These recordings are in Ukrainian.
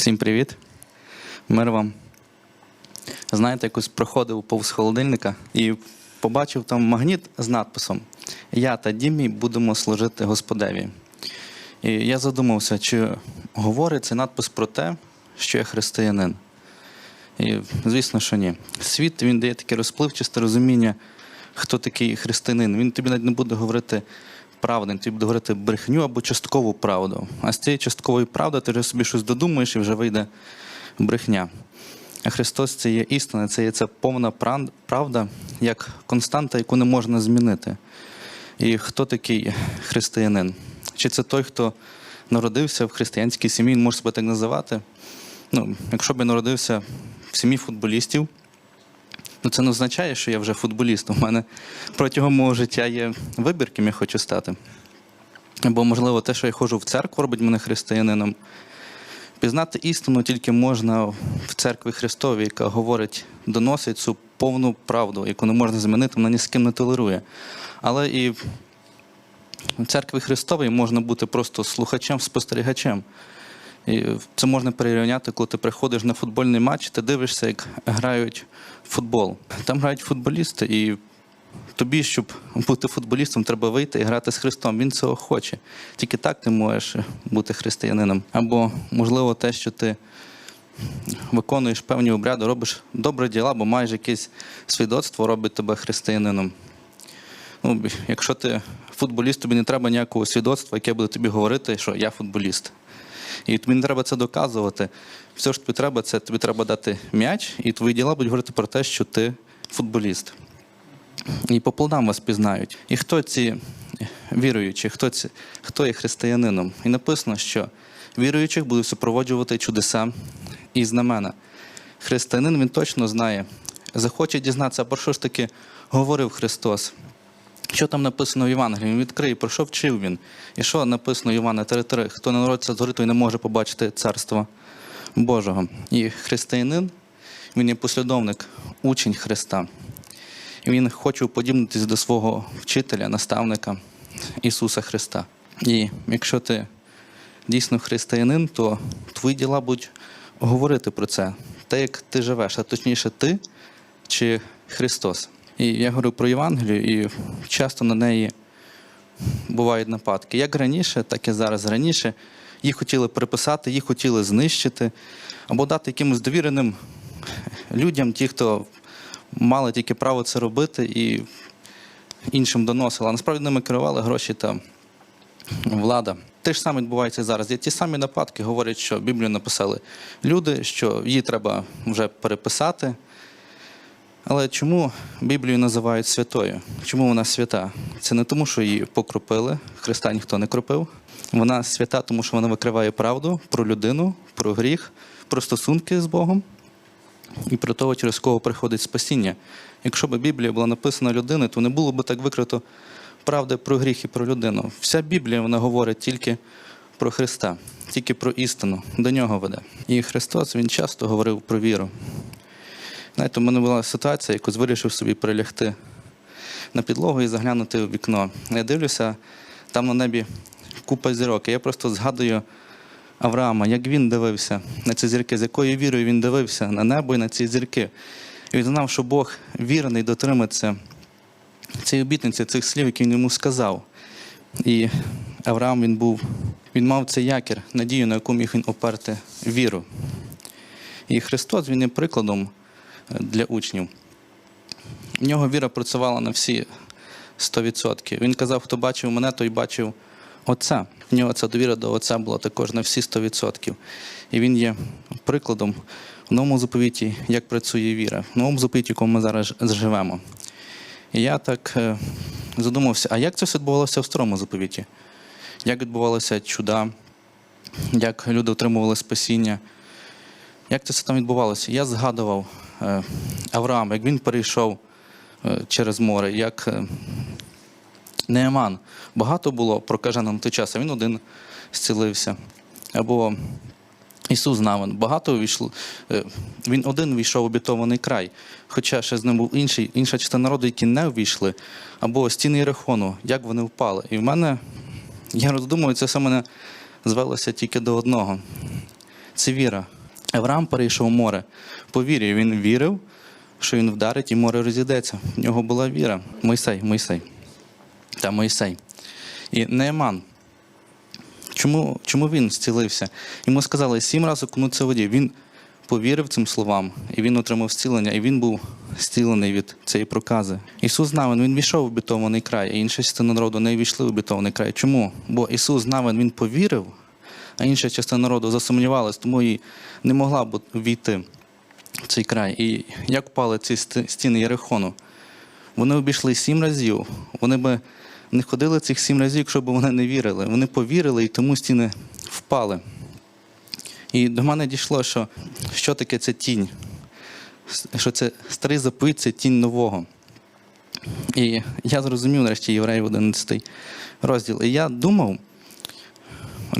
Всім привіт. Мир вам. Знаєте, якось проходив повз холодильника і побачив там магніт з надписом Я та Дімі будемо служити Господеві. І я задумався, чи говорить цей надпис про те, що я християнин. І звісно, що ні. Світ він дає таке розпливчасте розуміння, хто такий християнин. Він тобі навіть не буде говорити правду, він тобі буде говорити брехню або часткову правду. А з цієї часткової правди ти вже собі щось додумаєш і вже вийде брехня. А Христос це є істина, це є ця повна правда, як константа, яку не можна змінити. І хто такий християнин? Чи це той, хто народився в християнській сім'ї, він може себе так називати? Ну, якщо б я народився в сім'ї футболістів, ну це не означає, що я вже футболіст. У мене протягом мого життя є вибір, ким я хочу стати. Або, можливо, те, що я ходжу в церкву, робить мене християнином. Пізнати істину тільки можна в церкві Христовій, яка говорить, доносить цю повну правду, яку не можна змінити, вона ні з ким не толерує. Але і в церкві Христовій можна бути просто слухачем, спостерігачем. І це можна перерівняти, коли ти приходиш на футбольний матч, ти дивишся, як грають в футбол. Там грають футболісти, і тобі, щоб бути футболістом, треба вийти і грати з Христом. Він цього хоче. Тільки так ти можеш бути християнином. Або, можливо, те, що ти виконуєш певні обряди, робиш добре діла, бо маєш якесь свідоцтво, робить тебе християнином. Ну, якщо ти футболіст, тобі не треба ніякого свідоцтва, яке буде тобі говорити, що я футболіст. І тобі не треба це доказувати. Все, що тобі треба, це тобі треба дати м'яч, і твої діла будуть говорити про те, що ти футболіст. І по плодам вас пізнають. І хто ці віруючі, хто, ці, хто є християнином? І написано, що віруючих будуть супроводжувати чудеса і знамена. Християнин він точно знає, захоче дізнатися, про що ж таки говорив Христос. Що там написано в Євангелії? Він відкриє, про що вчив він. І що написано в Івана 3.3? Хто не народиться згори, той не може побачити царство Божого. І християнин, він є послідовник, учень Христа. І він хоче уподібнитись до свого вчителя, наставника Ісуса Христа. І якщо ти дійсно християнин, то твої діла будуть говорити про це, те, як ти живеш, а точніше, ти чи Христос. І я говорю про Євангелію, і часто на неї бувають нападки. Як раніше, так і зараз. Раніше їх хотіли переписати, їх хотіли знищити, або дати якимось довіреним людям, ті, хто мали тільки право це робити і іншим доносили. А насправді ними керували гроші та влада. Те ж саме відбувається зараз. Є ті самі нападки говорять, що Біблію написали люди, що її треба вже переписати. Але чому Біблію називають святою? Чому вона свята? Це не тому, що її покропили, Христа ніхто не кропив. Вона свята, тому що вона викриває правду про людину, про гріх, про стосунки з Богом і про того, через кого приходить спасіння. Якщо б Біблія була написана людиною, то не було б так викрито правди про гріх і про людину. Вся Біблія вона говорить тільки про Христа, тільки про істину, до нього веде. І Христос він часто говорив про віру. Знаєте, у мене була ситуація, якось вирішив собі прилягти на підлогу і заглянути в вікно. Я дивлюся, там на небі купа зірок. І я просто згадую Авраама, як він дивився на ці зірки, з якою вірою він дивився на небо і на ці зірки. І він знав, що Бог вірний дотримається цієї обітниці, цих слів, які він йому сказав. І Авраам він був, він мав цей якір, надію, на яку міг він оперти віру. І Христос він є прикладом для учнів. В нього віра працювала на всі 100%. Він казав, хто бачив мене, той бачив Отця. В нього ця довіра до Отця була також на всі 100%. І він є прикладом в новому заповіті, як працює віра, в новому заповіті, в якому ми зараз живемо. І я так е, задумався, а як це все відбувалося в старому заповіті? Як відбувалися чуда, як люди отримували спасіння? Як це все там відбувалося? Я згадував Авраам, як він перейшов е, через море, як е, Нееман. Багато було прокажено на той час, а він один зцілився. Або Ісус Навин. Багато війшло. е, Він один війшов в обітований край, хоча ще з ним був інший, інша частина народу, які не ввійшли. Або стіни Єрихону, як вони впали. І в мене, я роздумую, це все мене звелося тільки до одного. це віра. Авраам перейшов море. По вірі він вірив, що він вдарить і море розійдеться. В нього була віра. Мойсей, Мойсей. Та Мойсей. І Нееман. Чому, чому він зцілився? Йому сказали сім разів окунутися в воді. Він повірив цим словам, і він отримав зцілення, і він був зцілений від цієї прокази. Ісус знав, він війшов в обітований край, а інша частина народу не війшли в обітований край. Чому? Бо Ісус знав, він повірив, а інша частина народу засумнівалась, тому і не могла б війти в цей край. І як впали ці стіни Єрихону? Вони обійшли сім разів. Вони би не ходили цих сім разів, якщо б вони не вірили. Вони повірили і тому стіни впали. І до мене дійшло, що, що таке це тінь. Що це старий заповіт, це тінь нового. І я зрозумів нарешті євреїв 11 розділ. І я думав,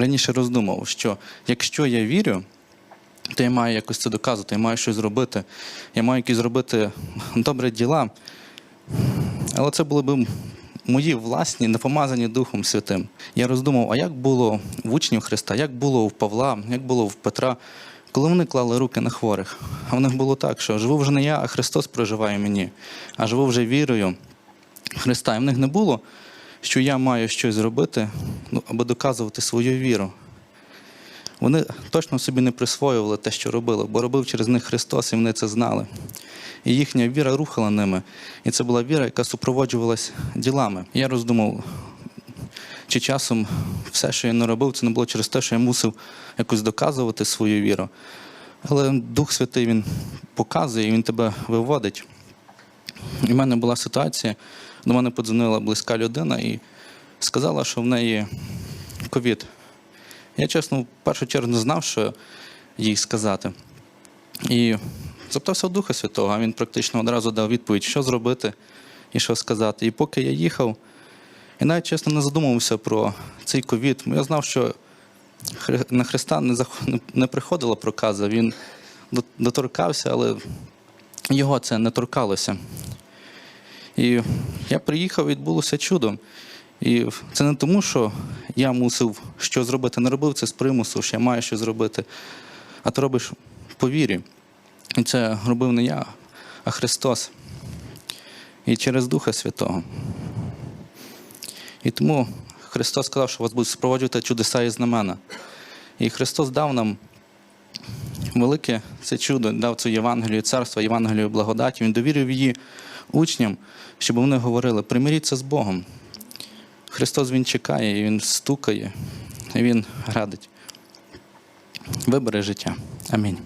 раніше роздумав, що якщо я вірю, то я маю якось це доказувати, я маю щось зробити, я маю якісь зробити добрі діла. Але це були б мої власні, не помазані Духом Святим. Я роздумав, а як було в учнів Христа, як було в Павла, як було в Петра, коли вони клали руки на хворих. А в них було так, що живу вже не я, а Христос проживає мені, а живу вже вірою Христа. І в них не було, що я маю щось зробити, ну, аби доказувати свою віру. Вони точно собі не присвоювали те, що робили, бо робив через них Христос, і вони це знали. І їхня віра рухала ними. І це була віра, яка супроводжувалась ділами. Я роздумав, чи часом все, що я не робив, це не було через те, що я мусив якось доказувати свою віру. Але Дух Святий Він показує, і він тебе виводить. І в мене була ситуація, до мене подзвонила близька людина і сказала, що в неї ковід. Я, чесно, в першу чергу не знав, що їй сказати. І запитався у Духа Святого, а він практично одразу дав відповідь, що зробити і що сказати. І поки я їхав, я навіть чесно не задумувався про цей ковід. Я знав, що на Христа не, зах... не приходила проказа, він доторкався, але його це не торкалося. І я приїхав, відбулося чудо. І це не тому, що я мусив що зробити, не робив це з примусу, що я маю що зробити, а ти робиш по вірі. І це робив не я, а Христос. І через Духа Святого. І тому Христос сказав, що вас будуть супроводжувати чудеса і знамена. І Христос дав нам велике це чудо, дав цю Євангелію царства, Євангелію благодаті. Він довірив її учням, щоб вони говорили: примиріться з Богом. Христос Він чекає, Він стукає, Він радить. Вибери життя. Амінь.